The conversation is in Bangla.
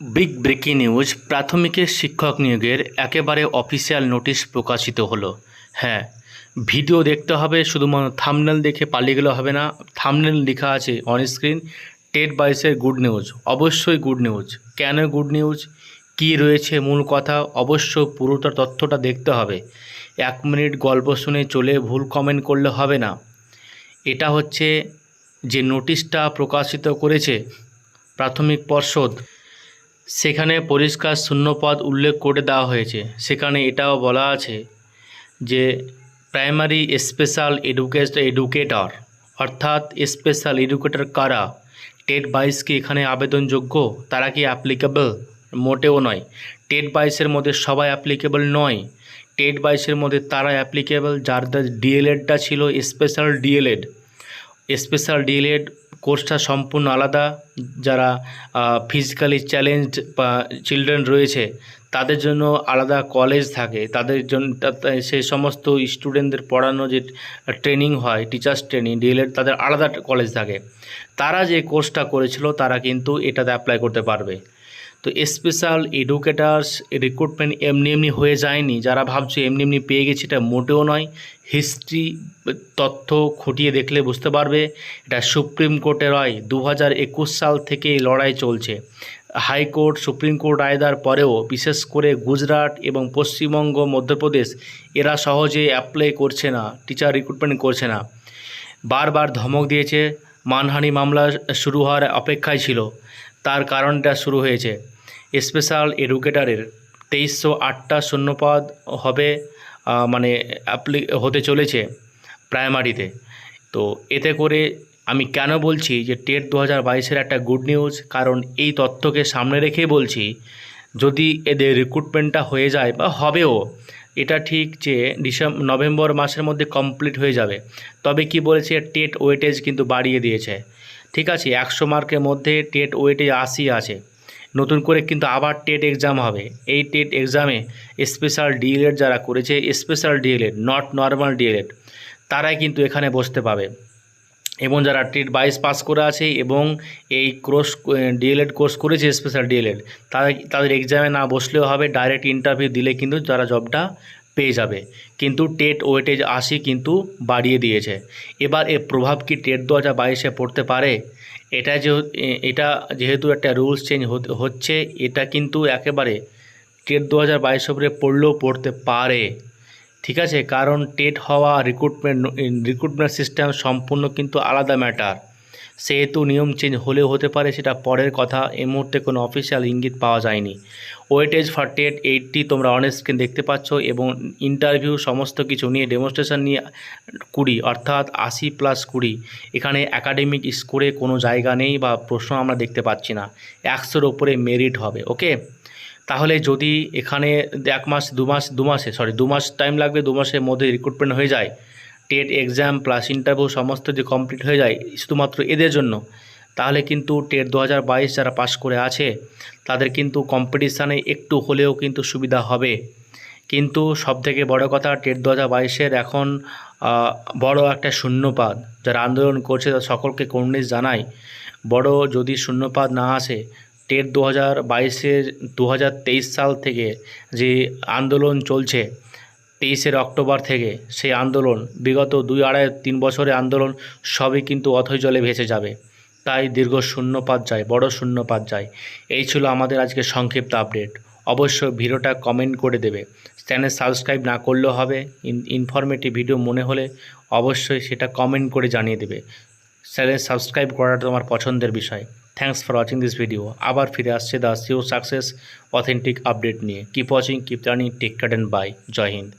বিগ ব্রেকিং নিউজ প্রাথমিকের শিক্ষক নিয়োগের একেবারে অফিসিয়াল নোটিশ প্রকাশিত হলো। হ্যাঁ ভিডিও দেখতে হবে, শুধুমাত্র থামনেল দেখে পালিয়ে গেলে হবে না। থামনেল লেখা আছে অন স্ক্রিন টেট বাইসের গুড নিউজ অবশ্যই গুড নিউজ কেন গুড নিউজ কী রয়েছে মূল কথা? অবশ্য পুরোটা তথ্যটা দেখতে হবে। এক মিনিট গল্প শুনে চলে ভুল কমেন্ট করলে হবে না। এটা হচ্ছে যে নোটিশটা প্রকাশিত করেছে প্রাথমিক পর্ষদ। সেখানে পরিষ্কার শূন্যপদ উল্লেখ করে দেওয়া হয়েছে। সেখানে এটাও বলা আছে যে, প্রাইমারি স্পেশাল এডুকেশ এডুকেটর অর্থাৎ স্পেশাল এডুকেটর কারা? টেট বাইশকে এখানে আবেদনযোগ্য? তারা কি অ্যাপ্লিকেবল? মোটেও নয়। টেট বাইশের মধ্যে সবাই অ্যাপ্লিকেবল নয়। টেট বাইশের মধ্যে তারা অ্যাপ্লিকেবল, যার ডিএলএডটা ছিল স্পেশাল ডিএলএড। স্পেশাল ডিএলএড কোর্সটা সম্পূর্ণ আলাদা। যারা ফিজিক্যালি চ্যালেঞ্জড বা চিলড্রেন রয়েছে, তাদের জন্য আলাদা কলেজ থাকে। তাদের জন্য সেই সমস্ত স্টুডেন্টদের পড়ানো যে ট্রেনিং হয় টিচার্স ট্রেনিং ডিএলএড তাদের আলাদা কলেজ থাকে। তারা যে কোর্সটা করেছিল, তারা কিন্তু এটাতে অ্যাপ্লাই করতে পারবে। তো স্পেশাল এডুকেটার্স রিক্রুটমেন্ট এমনি এমনি হয়ে যায়নি। যারা ভাবছে এমনি এমনি পেয়ে গেছে, এটা মোটেও নয়। হিস্ট্রি তথ্য খুঁটিয়ে দেখলে বুঝতে পারবে, এটা সুপ্রিম কোর্টের রায়। দু সাল থেকে এই লড়াই চলছে। হাইকোর্ট সুপ্রিম কোর্ট রায় দেওয়ার পরেও বিশেষ করে গুজরাট এবং পশ্চিমবঙ্গ, মধ্যপ্রদেশ, এরা সহজে অ্যাপ্লাই করছে না টিচার রিক্রুটমেন্ট করছে না। বারবার ধমক দিয়েছে, মানহানি মামলা শুরু হওয়ার অপেক্ষায় ছিল। তার কারণটা শুরু হয়েছে। স্পেশাল এডুকেটারের তেইশশো আটটা শূন্যপদ হবে মানে অ্যাপ্লি হতে চলেছে প্রাইমারিতে তো এতে করে আমি কেন বলছি যে টেট দু হাজার বাইশের একটা গুড নিউজ কারণ এই তথ্যকে সামনে রেখে বলছি, যদি এদের রিক্রুটমেন্টটা হয়ে যায় বা হবেও, এটা ঠিক যে ডিসেম্বর নভেম্বর মাসের মধ্যে কমপ্লিট হয়ে যাবে। তবে কি বলেছে? টেট ওয়েটেজ কিন্তু বাড়িয়ে দিয়েছে। ঠিক আছে, একশো মার্কের মধ্যে টেট ওয়েটেজ আশি আছে। নতুন করে কিন্তু আবার টেট এক্সাম হবে। এই টেট এক্সামে স্পেশাল ডিএলএড যারা করেছে special DElEd not normal DElEd তারাই কিন্তু এখানে বসতে পাবে। এবং যারা টেট বাইশ পাস করে আছে এবং এই কোর্স ডিএলএড কোর্স করেছে স্পেশাল ডিএলএড তাদের তাদের এক্সামে না বসলেও হবে ডাইরেক্ট ইন্টারভিউ দিলে কিন্তু তারা জবটা পেয়ে যাবে। কিন্তু টেট ওয়েটেজ আশি কিন্তু বাড়িয়ে দিয়েছে। এবার এর প্রভাব কি টেট দু হাজার বাইশে পড়তে পারে? এটা যে এটা যেহেতু একটা রুলস চেঞ্জ হচ্ছে, এটা কিন্তু একেবারে টেট দু হাজার বাইশ উপরে পড়লেও পড়তে পারে। ঠিক আছে? কারণ টেট হওয়া রিক্রুটমেন্ট রিক্রুটমেন্ট সিস্টেম সম্পূর্ণ কিন্তু আলাদা ম্যাটার সেহেতু নিয়ম চেঞ্জ হলেও হতে পারে, সেটা পরের কথা। এই মুহূর্তে কোনো অফিসিয়াল ইঙ্গিত পাওয়া যায়নি। ওয়েটেজ ফর এইট এইটটি তোমরা অন স্ক্রিন দেখতে পাচ্ছ এবং ইন্টারভিউ সমস্ত কিছু নিয়ে ডেমনস্ট্রেশন নিয়ে কুড়ি, অর্থাৎ আশি প্লাস কুড়ি। এখানে একাডেমিক স্কোরে কোনো জায়গা নেই বা প্রশ্ন আমরা দেখতে পাচ্ছি না। একশোর ওপরে মেরিট হবে ওকে তাহলে যদি এখানে এক মাস, দু মাস, দু মাসে সরি দু মাস টাইম লাগবে, দু মাসের মধ্যে রিক্রুটমেন্ট হয়ে যায় টেট, এক্সাম প্লাস ইন্টারভিউ সমস্ত যে কমপ্লিট হয়ে যায় শুধুমাত্র এদের জন্য, তাহলে কিন্তু টেট দু হাজার বাইশ যারা পাস করে আছে, তাদের কিন্তু কম্পিটিশানে একটু হলেও কিন্তু সুবিধা হবে। কিন্তু সবথেকে বড় কথা, টেট দু হাজার এখন বড় একটা শূন্যপাদ যারা আন্দোলন করছে, তাদের সকলকে কর্নিশ জানাই। বড় যদি শূন্যপাদ না আসে, টেট দু হাজার বাইশের দু হাজার তেইশ সাল থেকে যে আন্দোলন চলছে তেইশের অক্টোবর থেকে সেই আন্দোলন, বিগত দুই আড়াই, তিন বছরের আন্দোলন সবই কিন্তু অথৈ জলে ভেসে যাবে। তাই দীর্ঘ শূন্যপাত যায়, বড় শূন্যপাত যায়। এই ছিল আমাদের আজকে সংক্ষিপ্ত আপডেট। অবশ্যই ভিডিওটা কমেন্ট করে দেবে। চ্যানেল সাবস্ক্রাইব না করলেও হবে। ইনফরমেটিভ ভিডিও মনে হলে অবশ্যই সেটা কমেন্ট করে জানিয়ে দেবে। চ্যানেল সাবস্ক্রাইব করাটা তোমার পছন্দের বিষয়। Thanks for watching this video আবার ফিরে আসছে the CEO success authentic update নিয়ে। Keep watching keep learning take care and bye Joy Hind.